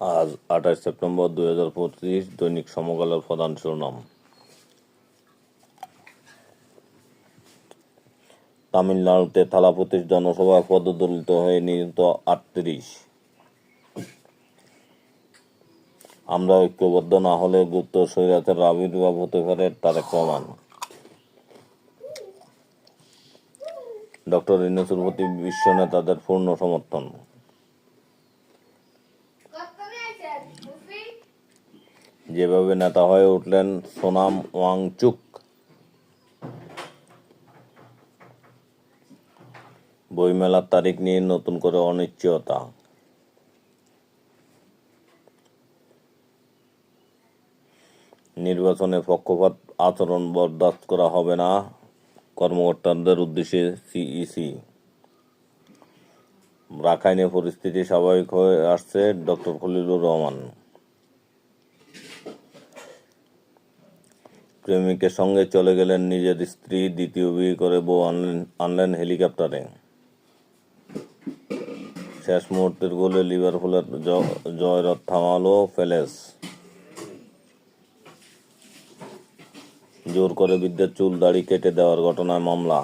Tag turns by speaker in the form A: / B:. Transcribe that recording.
A: আজ আঠাশ সেপ্টেম্বর দুই হাজার পঁচিশ দৈনিক সমকালের প্রধান শিরোনাম। তামিলনাড়ুতে থালাপতির জনসভায় পদদলিত হয়ে নিহত আটত্রিশ। আমরা ঐক্যবদ্ধ না হলে গুপ্ত স্বৈরাচার আবির্ভাব হতে পারে তার প্রমাণ ডক্টর ইউনূসের প্রতি বিশ্ব নেতাদের পূর্ণ সমর্থন। যেভাবে নেতা হয়ে উঠলেন সোনাম ওয়াংচুক। বইমেলার তারিখ নিয়ে নতুন করে অনিশ্চয়তা। নির্বাচনে পক্ষপাত আচরণ বরদাস্ত করা হবে না কর্মকর্তাদের উদ্দেশ্যে সিইসি। রাখাইনে পরিস্থিতি স্বাভাবিক হয়ে আসছে ডক্টর খলিলুর রহমান। প্রেমিকের সঙ্গে চলে গেলেন নিজের স্ত্রী, দ্বিতীয় বিয়ে করে বউ আনলেন আনলেন হেলিকপ্টারে। শেষ মুহূর্তের গোলে লিভারপুলের জয়রথ থামালো ফেলেস। জোর করে বিদ্যার চুল দাড়ি কেটে দেওয়ার ঘটনায় মামলা।